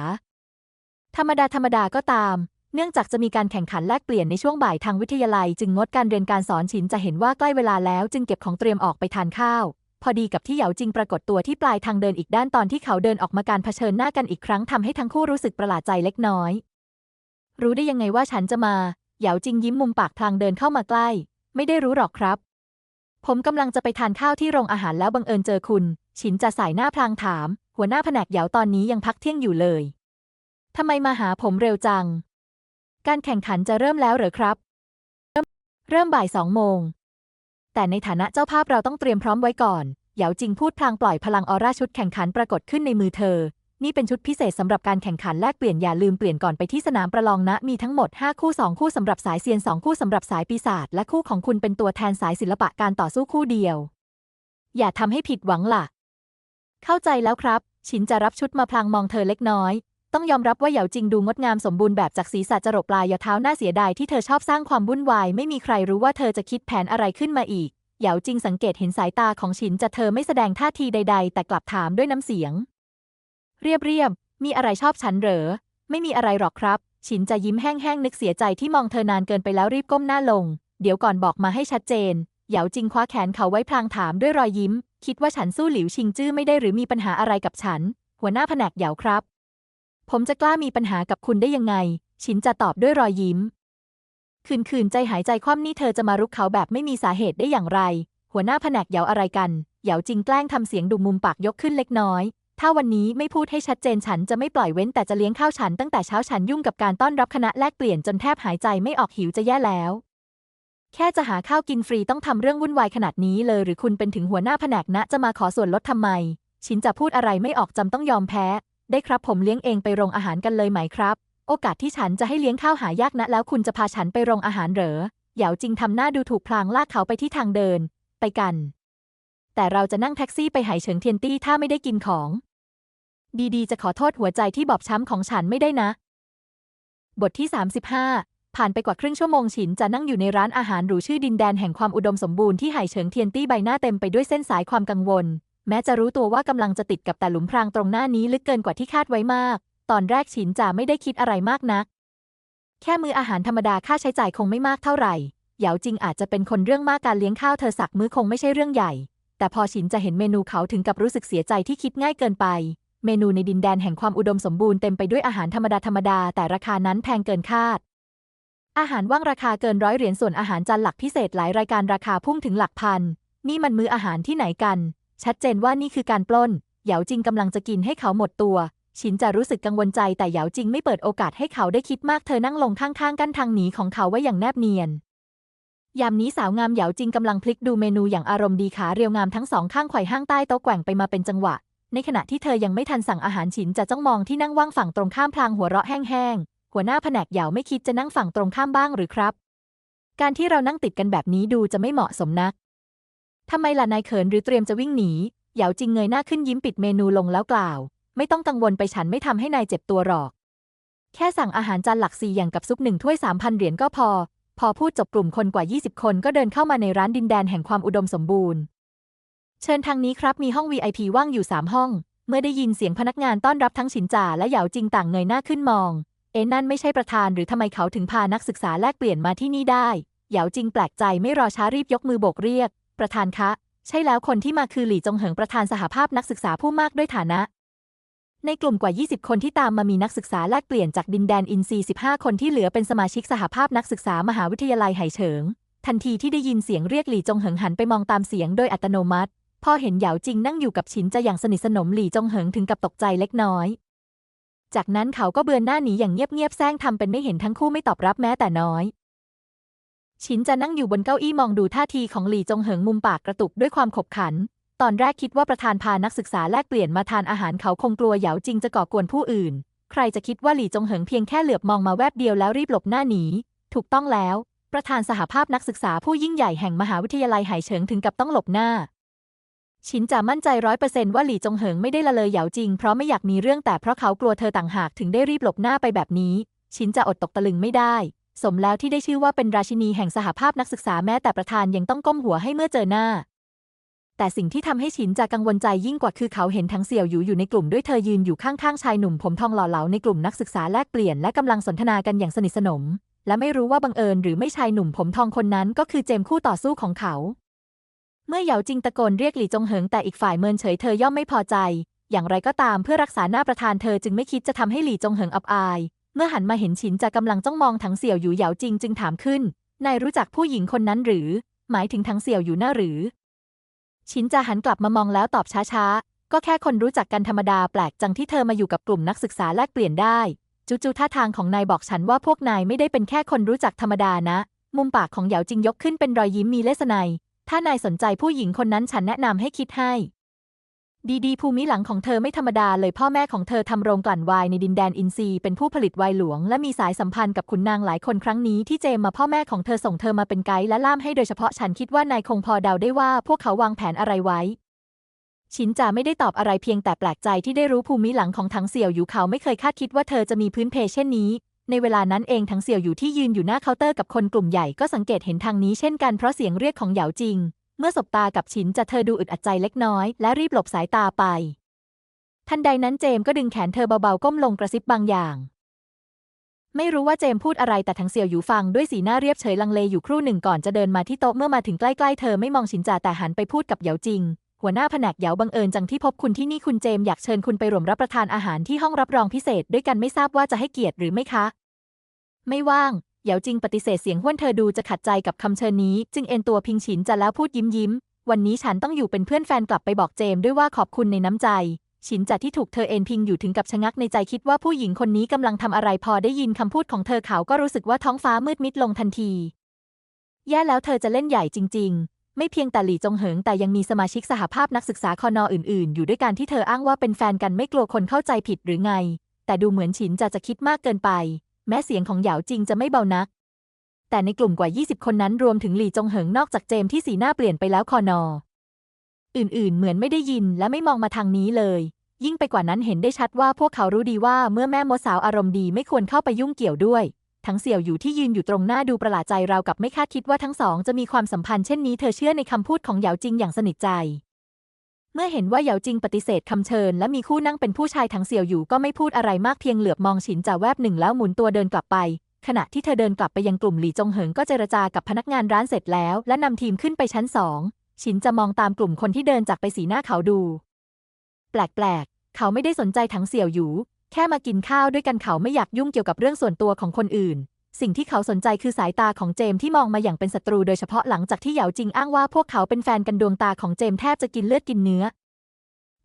ธรรมดาธรรมดาก็ตาม เนื่องจากจะมีการแข่งขันแลกเปลี่ยนในช่วงบ่ายทางวิทยาลัย จึงงดการเรียนการสอนฉินจะเห็นว่าใกล้เวลาแล้วจึงเก็บของเตรียมออกไปทานข้าว พอดีกับที่เหยาจิงปรากฏตัวที่ปลายทางเดินอีกด้านตอนที่เขาเดินออกมาการเผชิญหน้ากันอีกครั้งทำให้ทั้งคู่รู้สึกประหลาดใจเล็กน้อย รู้ได้ยังไงว่าฉันจะมาเหยาจิงยิ้มมุมปากพลางเดินเข้ามาใกล้ ไม่ได้รู้หรอกครับ ผมกำลังจะไปทานข้าวที่โรงอาหารแล้วบังเอิญเจอคุณ ฉินจะสายหน้าพลางถาม หัวหน้าแผนกเหยาตอนนี้ยังพักเที่ยงอยู่เลยทำไมมาหาผมเร็วจัง การแข่งขันจะเริ่มแล้วหรือครับ เริ่มเริ่มบ่ายสองโมง แต่ในฐานะเจ้าภาพเราต้องเตรียมพร้อมไว้ก่อนเหยาจิงพูดพลางปล่อยพลังออร่าชุดแข่งขันปรากฏขึ้นในมือเธอ นี่เป็นชุดพิเศษสำหรับการแข่งขันแลกเปลี่ยนอย่าลืมเปลี่ยนก่อนไปที่สนามประลองนะมีทั้งหมด 5 คู่ 2 คู่สำหรับสายเซียน 2 คู่สำหรับสายปีศาจและคู่ของคุณเป็นตัวแทนสายศิลปะการต่อสู้คู่เดียว อย่าทำให้ผิดหวังล่ะ เข้าใจแล้วครับ ชินจะรับชุดมาพลางมองเธอเล็กน้อย ต้องยอมรับว่าเหยาจิงดูงดงามสมบูรณ์แบบจากศีรษะจรดปลายยาเท้าหน้าเสียดายที่เธอชอบสร้างความวุ่นวาย ไม่มีใครรู้ว่าเธอจะคิดแผนอะไรขึ้นมาอีก เหยาจิงสังเกตเห็นสายตาของฉินจะเธอไม่แสดงท่าทีใด ๆ แต่กลับถามด้วยน้ำเสียง เรียบเรียบมีอะไรชอบฉันเหรอ ไม่มีอะไรหรอกครับ ฉินจะยิ้มแห้งๆนึกเสียใจที่มองเธอนานเกินไปแล้วรีบก้มหน้าลง เดี๋ยวก่อนบอกมาให้ชัดเจน เหยาจิงคว้าแขนเขาไว้พลางถามด้วยรอยยิ้ม คิดว่าฉันสู้หลิวชิงจื้อไม่ได้หรือมีปัญหาอะไรกับฉัน หัวหน้าแผนกเหยาครับ ผมจะกล้ามีปัญหากับคุณได้ยังไงฉินจะตอบด้วยรอยยิ้ม คืนคืนใจหายใจคว่ำนี่เธอจะมารุกเขาแบบไม่มีสาเหตุได้อย่างไร หัวหน้าแผนกเหยาอะไรกัน เหยาจริงแกล้งทำเสียงดูมุมปากยกขึ้นเล็กน้อย ถ้าวันนี้ไม่พูดให้ชัดเจนฉันจะไม่ปล่อยเว้นแต่จะเลี้ยงข้าวฉันตั้งแต่เช้าฉันยุ่งกับการต้อนรับคณะแลกเปลี่ยนจนแทบหายใจไม่ออกหิวจะแย่แล้ว แค่จะหาข้าวกินฟรีต้องทำเรื่องวุ่นวายขนาดนี้เลย หรือคุณเป็นถึงหัวหน้าแผนกนะจะมาขอส่วนลดทำไม ชินจะพูดอะไรไม่ออกจำต้องยอมแพ้ ได้ครับผมเลี้ยงเองไปโรงอาหารกันเลยไหมครับ โอกาสที่ฉันจะให้เลี้ยงข้าวหายากนะแล้วคุณจะพาฉันไปโรงอาหารเหรอเหยาจิงทำหน้าดูถูกพลางลากเขาไปที่ทางเดิน ไปกัน แต่เราจะนั่งแท็กซี่ไปไหเฉิงเทียนตี้ถ้าไม่ได้กินของ ดีๆ จะขอโทษหัวใจที่บอบช้ำของฉันไม่ได้นะ บทที่ 35 ผ่านไปกว่าครึ่งชั่วโมงฉินจะนั่งอยู่ในร้านอาหารหรูชื่อดินแดนแห่งความอุดมสมบูรณ์ที่ไหเฉิงเทียนตี้ใบหน้าเต็มไปด้วยเส้นสายความกังวล แม้จะรู้ตัวว่ากำลังจะติดกับแต่หลุมพรางตรงหน้านี้ลึกเกินกว่าที่คาดไว้มาก ตอนแรกฉินจะไม่ได้คิดอะไรมากนัก แค่มืออาหารธรรมดาค่าใช้จ่ายคงไม่มากเท่าไหร่เหยาจริงอาจจะเป็นคนเรื่องมากการเลี้ยงข้าวเธอสักมื้อคงไม่ใช่เรื่องใหญ่ แต่พอฉินจะเห็นเมนูเขาถึงกับรู้สึกเสียใจที่คิดง่ายเกินไป เมนูในดินแดนแห่งความอุดมสมบูรณ์เต็มไปด้วยอาหารธรรมดาธรรมดาแต่ราคานั้นแพงเกินคาด อาหารว่างราคาเกินร้อยเหรียญส่วนอาหารจานหลักพิเศษหลายรายการราคาพุ่งถึงหลักพัน นี่มันมื้ออาหารที่ไหนกัน ชัดเจนว่านี่คือการปล้น เหยาจิงกำลังจะกินให้เขาหมดตัวฉินจะรู้สึกกังวลใจแต่เหยาจิงไม่เปิดโอกาสให้เขาได้คิดมากเธอนั่งลงข้างๆ กั้นทางหนีของเขาไว้อย่างแนบเนียน ยามนี้สาวงามเหยาจิงกำลังพลิกดูเมนูอย่างอารมณ์ดีขาเรียวงามทั้งสองข้างไขว่ห้างใต้โต๊ะแกว่งไปมาเป็นจังหวะ ในขณะที่เธอยังไม่ทันสั่งอาหารฉินจะจ้องมองที่นั่งว่างฝั่งตรงข้ามพลางหัวเราะแห้งๆหัวหน้าแผนกเหยาไม่คิดจะนั่งฝั่งตรงข้ามบ้างหรือครับ การที่เรานั่งติดกันแบบนี้ดูจะไม่เหมาะสมนัก ทำไมล่ะนายเขินหรือเตรียมจะวิ่งหนีเหยาจิงเงยหน้าขึ้นยิ้มปิดเมนูลงแล้วกล่าว ไม่ต้องกังวลไปฉันไม่ทำให้นายเจ็บตัวหรอก แค่สั่งอาหารจานหลักสี่อย่างกับซุปหนึ่งถ้วยสามพันเหรียญก็พอ พอพูดจบกลุ่มคนกว่า 20 คนก็เดินเข้ามาในร้านดินแดนแห่งความอุดมสมบูรณ์ เชิญทางนี้ครับมีห้อง VIP ว่างอยู่3ห้อง เมื่อได้ยินเสียงพนักงานต้อนรับทั้งฉินจ่าและเหยาจิงต่างเงยหน้าขึ้นมอง เอ็นนั่นไม่ใช่ประธานหรือทำไมเขาถึงพานักศึกษาแลกเปลี่ยนมาที่นี่ได้เหยาจิงแปลกใจไม่รอช้ารีบยกมือโบกเรียก ประธานคะ ใช่แล้วคนที่มาคือหลี่จงเหิงประธานสหภาพนักศึกษาผู้มากด้วยฐานะ ในกลุ่มกว่า 20 คนที่ตามมามีนักศึกษาแลกเปลี่ยนจากดินแดนอินซี15 คนที่เหลือเป็นสมาชิกสหภาพนักศึกษามหาวิทยาลัยไหเฉิง ทันทีที่ได้ยินเสียงเรียกหลี่จงเหิงหันไปมองตามเสียงโดยอัตโนมัติ พอเห็นเหยาจิงนั่งอยู่กับฉินจะอย่างสนิทสนมหลี่จงเหิงถึงกับตกใจเล็กน้อย จากนั้นเขาก็เบือนหน้าหนีอย่างเงียบๆแซงทำเป็นไม่เห็นทั้งคู่ไม่ตอบรับแม้แต่น้อย ฉินจะนั่งอยู่บนเก้าอี้มองดูท่าทีของหลี่จงเหิงมุมปากกระตุกด้วยความขบขัน ตอนแรกคิดว่าประธานพานักศึกษาแลกเปลี่ยนมาทานอาหารเขาคงกลัวเหยาจริงจะก่อกวนผู้อื่น ใครจะคิดว่าหลี่จงเหิงเพียงแค่เหลือบมองมาแวบเดียวแล้วรีบหลบหน้าหนีถูกต้องแล้ว ประธานสหภาพนักศึกษาผู้ยิ่งใหญ่แห่งมหาวิทยาลัยไหเฉิงถึงกับต้องหลบหน้า ชินจะมั่นใจร้อยเปอร์เซนต์ว่าหลี่จงเหิงไม่ได้ละเลยเหยาจริงเพราะไม่อยากมีเรื่องแต่เพราะเขากลัวเธอต่างหากถึงได้รีบหลบหน้าไปแบบนี้ ชินจะอดตกตะลึงไม่ได้ สมแล้วที่ได้ชื่อว่าเป็นราชินีแห่งสหภาพนักศึกษาแม้แต่ประธานยังต้องก้มหัวให้เมื่อเจอหน้า แต่สิ่งที่ทำให้ฉินจะกังวลใจยิ่งกว่าคือเขาเห็นทั้งเสี่ยวหยูอยู่ในกลุ่มด้วยเธอยืนอยู่ข้างๆชายหนุ่มผมทองหล่อเหลาในกลุ่มนักศึกษาแลกเปลี่ยนและกำลังสนทนากันอย่างสนิทสนม และไม่รู้ว่าบังเอิญหรือไม่ชายหนุ่มผมทองคนนั้นก็คือเจมคู่ต่อสู้ของเขา เมื่อเหยาจิงตะโกนเรียกหลี่จงเหิงแต่อีกฝ่ายเมินเฉยเธอย่อมไม่พอใจอย่างไรก็ตามเพื่อรักษาหน้าประธานเธอจึงไม่คิดจะทำให้หลี่จงเหิงอับอาย เมื่อหันมาเห็นฉินจะกำลังจ้องมองถังเสี่ยวอยู่เหยาจริงจึงถามขึ้น นายรู้จักผู้หญิงคนนั้นหรือ หมายถึงถังเสี่ยวอยู่น่าหรือ ฉินจะหันกลับมามองแล้วตอบช้าๆ ก็แค่คนรู้จักกันธรรมดาแปลกจังที่เธอมาอยู่กับกลุ่มนักศึกษาแลกเปลี่ยนได้ จู่ๆท่าทางของนายบอกฉันว่าพวกนายไม่ได้เป็นแค่คนรู้จักธรรมดานะ มุมปากของเหยาจริงยกขึ้นเป็นรอยยิ้มมีเลสไนยถ้านายสนใจผู้หญิงคนนั้นฉันแนะนำให้คิดให้ ดีๆภูมิหลังของเธอไม่ธรรมดาเลยพ่อแม่ของเธอทำโรงกลั่นไวน์ในดินแดนอินซีเป็นผู้ผลิตไวน์หลวง และมีสายสัมพันธ์กับขุนนางหลายคนครั้งนี้ที่เจมมาพ่อแม่ของเธอส่งเธอมาเป็นไกด์และล่ามให้โดยเฉพาะฉันคิดว่านายคงพอเดาได้ว่าพวกเขาวางแผนอะไรไว้ ชินจาไม่ได้ตอบอะไรเพียงแต่แปลกใจที่ได้รู้ภูมิหลังของทั้งเสี่ยวอยู่เขาไม่เคยคาดคิดว่าเธอจะมีพื้นเพเช่นนี้ ในเวลานั้นเองทั้งเสี่ยวอยู่ที่ยืนอยู่หน้าเคาน์เตอร์กับคนกลุ่มใหญ่ก็สังเกตเห็นทางนี้เช่นกันเพราะเสียงเรียกของเหยาจิง เมื่อสบตากับฉินจะเธอดูอึดอัดใจเล็กน้อย และรีบหลบสายตาไป ทันใดนั้นเจมก็ดึงแขนเธอเบาๆก้มลงกระซิบบางอย่าง ไม่รู้ว่าเจมพูดอะไรแต่ทั้งเสี่ยวอยู่ฟังด้วยสีหน้าเรียบเฉยลังเลอยู่ครู่หนึ่งก่อนจะเดินมาที่โต๊ะเมื่อมาถึงใกล้ๆเธอไม่มองฉินจ่าแต่หันไปพูดกับเหยาจิง หัวหน้าแผนกเหยาบังเอิญจังที่พบคุณที่นี่คุณเจมอยากเชิญคุณไปร่วมรับประทานอาหารที่ห้องรับรองพิเศษ ด้วยกันไม่ทราบว่าจะให้เกียรติหรือไม่คะ ไม่ว่าง เหยาจิงปฏิเสธเสียงห้วนเธอดูจะขัดใจกับคำเชิญนี้ จึงเอ็นตัวพิงฉินจะแล้วพูดยิ้มยิ้ม วันนี้ฉันต้องอยู่เป็นเพื่อนแฟนกลับไปบอกเจมด้วยว่าขอบคุณในน้ำใจ ฉินจัดที่ถูกเธอเอ็นพิงอยู่ถึงกับชะงักในใจคิดว่าผู้หญิงคนนี้กำลังทำอะไรพอได้ยินคำพูดของเธอเขาก็รู้สึกว่าท้องฟ้ามืดมิดลงทันที แย่แล้วเธอจะเล่นใหญ่จริง ๆไม่เพียงแต่หลี่จงเหิงแต่ยังมีสมาชิกสหภาพนักศึกษาคอนออื่นๆ อยู่ด้วยการที่เธออ้างว่าเป็นแฟนกันไม่กลัวคนเข้าใจผิดหรือไง แต่ดูเหมือนฉินจะจะคิดมากเกินไป แม้เสียงของเหยาจริงจะไม่เบานัก แต่ในกลุ่มกว่า 20 คนนั้นรวมถึงหลี่จงเหิงนอกจากเจมที่สีหน้าเปลี่ยนไปแล้วคอนอ อื่นๆ เหมือนไม่ได้ยินและไม่มองมาทางนี้เลย ยิ่งไปกว่านั้นเห็นได้ชัดว่าพวกเขารู้ดีว่าเมื่อแม่มดสาวอารมณ์ดีไม่ควรเข้าไปยุ่งเกี่ยวด้วย ทั้งเสี่ยวอยู่ที่ยืนอยู่ตรงหน้าดูประหลาดใจราวกับไม่คาดคิดว่าทั้งสองจะมีความสัมพันธ์เช่นนี้เธอเชื่อในคำพูดของเหยาจริงอย่างสนิทใจ เมื่อเห็นว่าเหยาจิงปฏิเสธคำเชิญ และมีคู่นั่งเป็นผู้ชายทั้งเสี่ยวอยู่ก็ไม่พูดอะไรมากเพียงเหลือบมองฉินจ่าแวบหนึ่งแล้วหมุนตัวเดินกลับไป ขณะที่เธอเดินกลับไปยังกลุ่มหลี่จงเหิงก็เจรจากับพนักงานร้านเสร็จแล้ว และนำทีมขึ้นไปชั้นสองฉินจะมองตามกลุ่มคนที่เดินจากไปสีหน้าเขาดู แปลกๆ เขาไม่ได้สนใจถังเสี่ยวหยูแค่มากินข้าวด้วยกันเขาไม่อยากยุ่งเกี่ยวกับเรื่องส่วนตัวของคนอื่น สิ่งที่เขาสนใจคือสายตาของเจมที่มองมาอย่างเป็นศัตรูโดยเฉพาะหลังจากที่เหยาจิงอ้างว่าพวกเขาเป็นแฟนกันดวงตาของเจมแทบจะกินเลือดกินเนื้อ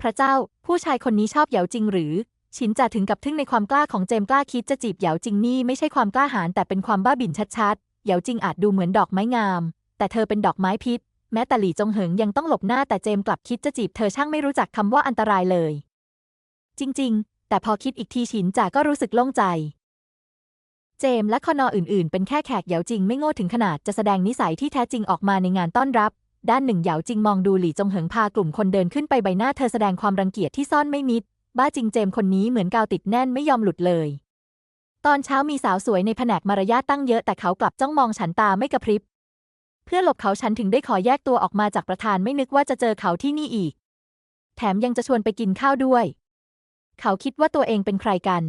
พระเจ้า ผู้ชายคนนี้ชอบเหยาจิงหรือฉินจะถึงกับทึ่งในความกล้าของเจมกล้าคิดจะจีบเหยาจิงนี่ไม่ใช่ความกล้าหาญแต่เป็นความบ้าบิ่นชัดๆเหยาจิงอาจดูเหมือนดอกไม้งาม แต่เธอเป็นดอกไม้พิษ แม้แต่หลี่จงเหิงยังต้องหลบหน้าแต่เจมกลับคิดจะจีบเธอช่างไม่รู้จักคำว่าอันตรายเลย จริง ๆ แต่พอคิดอีกทีฉินจ่าก็รู้สึกโล่งใจ เจมและคอนออื่นๆ เป็นแค่แขกเหยาจริงไม่โง่ถึงขนาดจะแสดงนิสัยที่แท้จริงออกมาในงานต้อนรับ ด้านหนึ่งเหยาจริงมองดูหลี่จงเหิงพากลุ่มคนเดินขึ้นไปใบหน้าเธอแสดงความรังเกียจที่ซ่อนไม่มิด บ้าจริงเจมคนนี้เหมือนกาวติดแน่นไม่ยอมหลุดเลย ตอนเช้ามีสาวสวยในแผนกมารยาทตั้งเยอะแต่เขากลับจ้องมองฉันตาไม่กระพริบ เพื่อหลบเขาฉันถึงได้ขอแยกตัวออกมาจากประธานไม่นึกว่าจะเจอเขาที่นี่อีก แถมยังจะชวนไปกินข้าวด้วย เขาคิดว่าตัวเองเป็นใครกัน